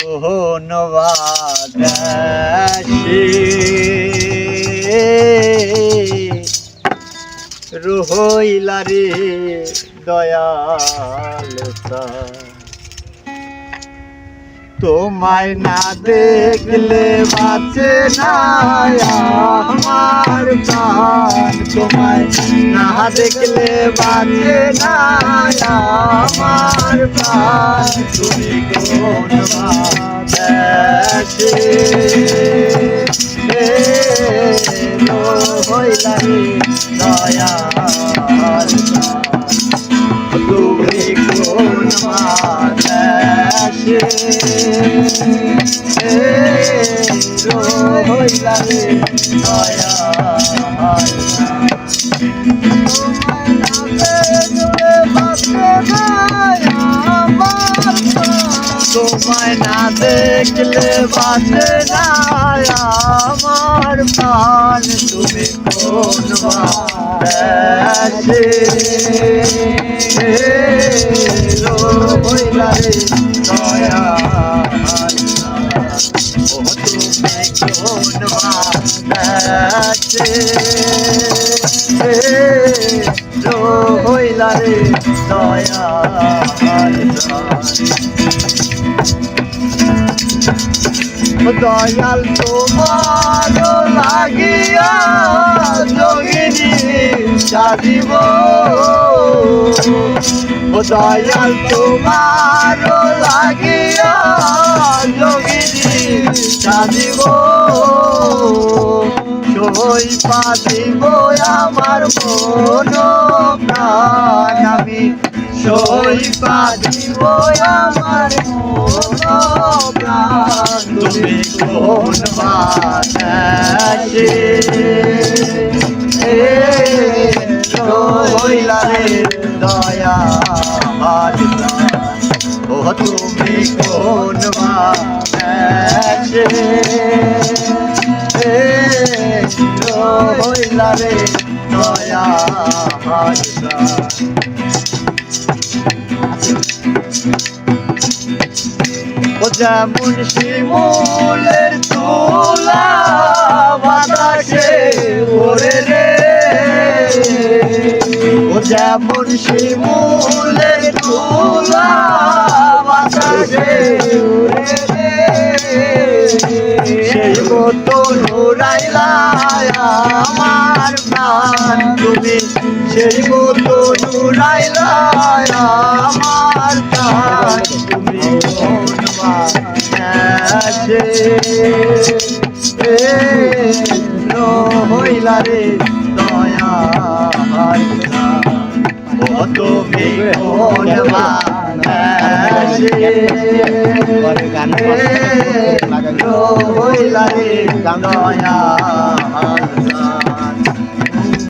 কোন বাদাসি রুহইলারে দয়াল তোমায় না দেখলে বাঁচে না আমার প্রাণ তোমায় না দেখলে বাঁচে না আমার প্রাণ তুমি কোন বাদে হইলারে দয়াল তুমি কোন মাদাসে রইলারে দয়া তোমায় না দেখলে বাঁচে না আমার প্রাণ। তুমি কোন রইলারে দয়া ও রইলারে দয়া দয়াল তোমার লাগিয়া যোগিনী সাজিব। দয়াল, তোমার লাগিয়া যোগিনী সাজিব। সই পাদিব আমার মন। সই পাদিব আমার মন তুমি কোন বাতাসে রইলারে দয়া ও তুমি কোন বাতাসে রইলারে দয়া ও যেমন শিমুলের তোলা বাতাসে ওরে রে। ও যেমন শিমুলের তোলা বাতাসে সেই মতো আমার প্রাণ তুমি। সেই মতো নুরাইলা আমার প্রাণ তুমি। মাসে হইলা রে দয়া ও তুমি হইলা রে দয়া